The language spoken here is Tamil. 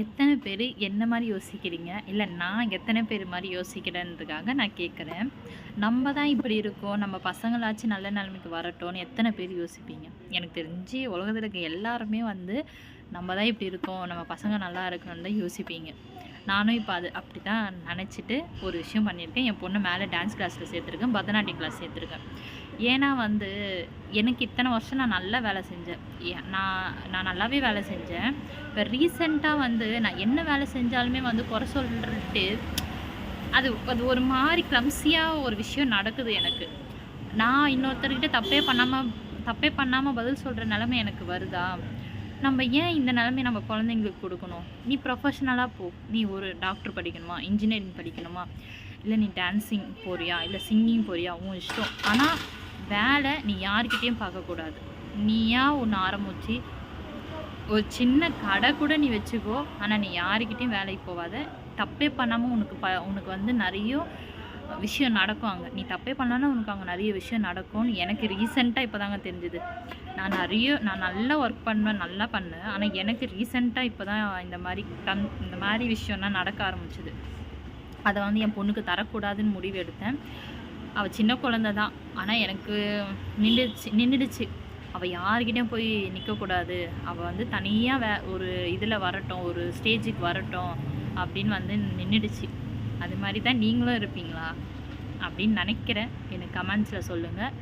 எத்தனை பேர் என்ன மாதிரி யோசிக்கிறீங்க? இல்லை நான் எத்தனை பேர் மாதிரி யோசிக்கிறேன்றதுக்காக நான் கேட்குறேன் நம்ம தான் இப்படி இருக்கோம். நம்ம பசங்களாச்சும் நல்ல நிலைமைக்கு வரட்டும்னு எத்தனை பேர் யோசிப்பீங்க? எனக்கு தெரிஞ்சு உலகத்தில் இருக்க எல்லாருமே வந்து நம்ம தான் இப்படி இருக்கோம். நம்ம பசங்க நல்லா இருக்கணும்னு தான் யோசிப்பீங்க. நானும் இப்போ அது அப்படி தான் நினச்சிட்டு ஒரு விஷயம் பண்ணியிருக்கேன். என் பொண்ணு மேலே டான்ஸ் கிளாஸில் சேர்த்துருக்கேன். பரதநாட்டியம் கிளாஸ் சேர்த்துருக்கேன். ஏன்னா வந்து எனக்கு இத்தனை வருஷம் நான் நல்லா வேலை செஞ்சேன். நான் நான் நல்லாவே வேலை செஞ்சேன். இப்போ ரீசெண்டாக வந்து நான் என்ன வேலை செஞ்சாலுமே வந்து குறை சொல்லிட்டு அது அது ஒரு மாதிரி க்ளம்ஸியாக ஒரு விஷயம் நடக்குது எனக்கு. நான் இன்னொருத்தர்கிட்ட தப்பே பண்ணாமல் தப்பே பண்ணாமல் பதில் சொல்கிற நிலமை எனக்கு வருதா? நம்ம ஏன் இந்த நிலைமை நம்ம குழந்தைங்களுக்கு கொடுக்கணும்? நீ ப்ரொஃபஷ்னலாக போ. நீ ஒரு டாக்டர் படிக்கணுமா? இன்ஜினியரிங் படிக்கணுமா? இல்லை நீ டான்ஸிங் போறியா? இல்லை சிங்கிங் போறியா? உன் இஷ்டம். ஆனால் வேலை நீ யார்கிட்டேயும் பார்க்கக்கூடாது நீயா ஒன்று ஆரம்பிச்சு ஒரு சின்ன கடை கூட நீ வச்சுக்கோ. ஆனால் நீ யாருக்கிட்டேயும் வேலைக்கு போகாத. தப்பே பண்ணாமல் உனக்கு ப உனக்கு வந்து நிறைய விஷயம் நடக்கும் அங்கே நீ தப்பே பண்ணலன்னா உனக்கு அங்கே நிறைய விஷயம் நடக்கும்னு எனக்கு ரீசெண்டாக இப்போ தாங்க தெரிஞ்சுது. நான் நிறைய நான் நல்லா ஒர்க் பண்ணுவேன் நல்லா பண்ணேன் ஆனால் எனக்கு ரீசெண்டாக இப்போ தான் இந்த மாதிரி டம் இந்த மாதிரி விஷயம்லாம் நடக்க ஆரம்பிச்சிது. அதை வந்து என் பொண்ணுக்கு தரக்கூடாதுன்னு முடிவு எடுத்தேன். அவள் சின்ன குழந்த தான். ஆனால் எனக்கு நின்றுடுச்சு நின்றுடுச்சு. அவள் யார்கிட்டயும் போய் நிற்கக்கூடாது அவள் வந்து தனியாக வே ஒரு இதில் வரட்டும் ஒரு ஸ்டேஜுக்கு வரட்டும் அப்படின்னு வந்து நின்றுடுச்சு. அது மாதிரி தான் நீங்களும் இருப்பீங்களா அப்படின்னு நினைக்கிறேன். எனக்கு கமெண்ட்ஸில் சொல்லுங்கள்